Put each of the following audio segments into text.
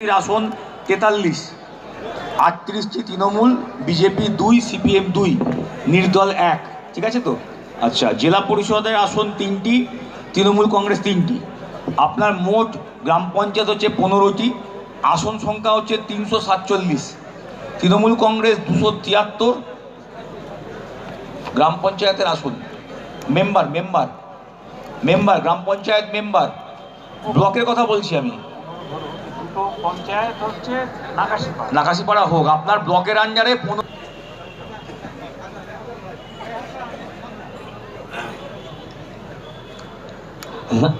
আসন তেতাল্লিশ। আটত্রিশটি তৃণমূল, বিজেপি দুই, সিপিএম দুই, নির্দল এক। ঠিক আছে তো? আচ্ছা জেলা পরিষদের আসন তিনটি, তৃণমূল কংগ্রেস তিনটি। আপনার মোট গ্রাম পঞ্চায়েত হচ্ছে পনেরোটি, আসন সংখ্যা হচ্ছে তিনশো সাতচল্লিশ। তৃণমূল কংগ্রেস দুশো তিয়াত্তর, গ্রাম পঞ্চায়েতের আসন। মেম্বার মেম্বার মেম্বার, গ্রাম পঞ্চায়েত মেম্বার। ব্লকের কথা বলছি আমি। দুটো পঞ্চায়েত হচ্ছে নাকাশিপাড়া। নাকাশিপাড়া হোক আপনার ব্লকের আন্ডারে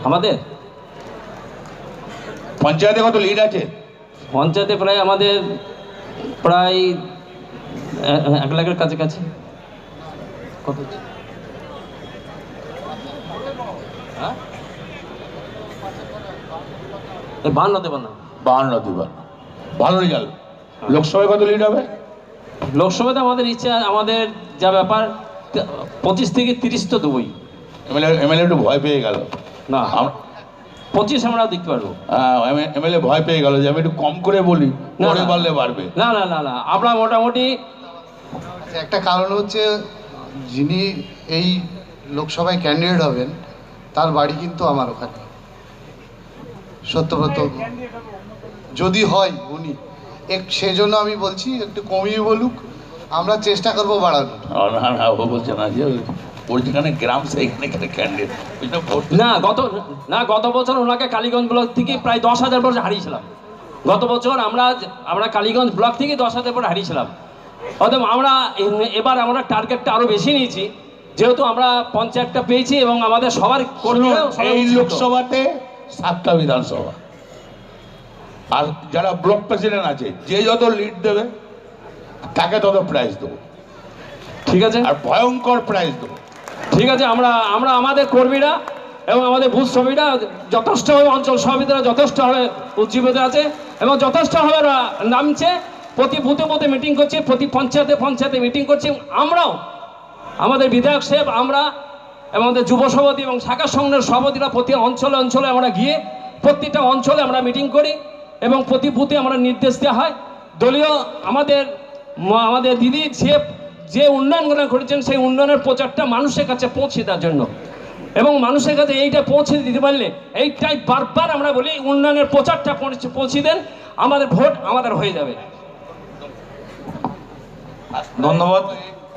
আমাদের? পঞ্চায়েতে কত লিড আছে? পঞ্চায়েতে প্রায় আমাদের প্রায় এ- এক লাখের কাছাকাছি। কত হচ্ছে? হ্যাঁ? এই বাহান্ন দেবেন না। বাহান্ন দুবার ভালো রেজাল্ট লোকসভায় কত লিড হবে? লোকসভাতে আমাদের ইচ্ছা আমাদের যা ব্যাপার পঁচিশ থেকে তিরিশ তো দেবই। এমএলএ এমএলএ একটু ভয় পেয়ে গেল। না। পঁচিশ আমরা দেখতে পারব। এমএলএ ভয় পেয়ে গেল যে আমি একটু কম করে বলি পরে না। বাড়লে বাড়বে। না না না না। আমরা মোটামুটি একটা কারণ হচ্ছে যিনি এই লোকসভায় ক্যান্ডিডেট হবেন তার বাড়ি কিন্তু আমার ওখানে। সত্যব্রত যদি হয় উনি। এক সেজন্য আমি বলছি একটু কমিয়ে বলুক আমরা চেষ্টা করব বাড়ানোর। আর না না ও বলছে না যে ওর যেখানে গ্রাম সেইখানে ক্যান্ডিডেট না গত না গত বছর ওনাকে কালীগঞ্জ ব্লক থেকে প্রায় দশ হাজার ভোট হারিয়েছিলাম। গত বছর আমরা আমরা কালীগঞ্জ ব্লক থেকে দশ হাজার ভোট হারিয়েছিলাম। অতএব আমরা এবার আমরা টার্গেটটা আরও বেশি নিয়েছি। যেহেতু আমরা পঞ্চায়েতটা পেয়েছি এবং আমাদের সবার এই লোকসভাতে সাতটা বিধানসভা। আর যারা ব্লক প্রেসিডেন্ট আছে যে যত লিড দেবে তাকে তত প্রাইজ দেবো। ঠিক আছে? আর ভয়ঙ্কর প্রাইজ দেবো। ঠিক আছে আমরা আমরা আমাদের কর্মীরা এবং আমাদের বুথ শ্রমিকরা যথেষ্টভাবে অঞ্চল সভাপতিরা যথেষ্টভাবে উজ্জীবিত আছে এবং যথেষ্টভাবে নামছে। প্রতি বুথে বুথে মিটিং করছে প্রতি পঞ্চায়েতে পঞ্চায়েতে মিটিং করছে। আমরাও আমাদের বিধায়ক সাহেব আমরা এবং আমাদের যুব সভাপতি এবং শাখা সংঘের সভাপতিরা প্রতি অঞ্চলে অঞ্চলে আমরা গিয়ে প্রতিটা অঞ্চলে আমরা মিটিং করি। এবং প্রতি বুথে আমরা নির্দেশ দেওয়া হয়। দলীয় আমাদের আমাদের দিদি যে যে উন্নয়নগুলো করেছেন সেই উন্নয়নের প্রচারটা মানুষের কাছে পৌঁছে দেওয়ার জন্য। এবং মানুষের কাছে এইটা পৌঁছে দিতে পারলে, এইটাই বারবার আমরা বলি, উন্নয়নের প্রচারটা পৌঁছে পৌঁছে দেন, আমাদের ভোট আমাদের হয়ে যাবে। ধন্যবাদ।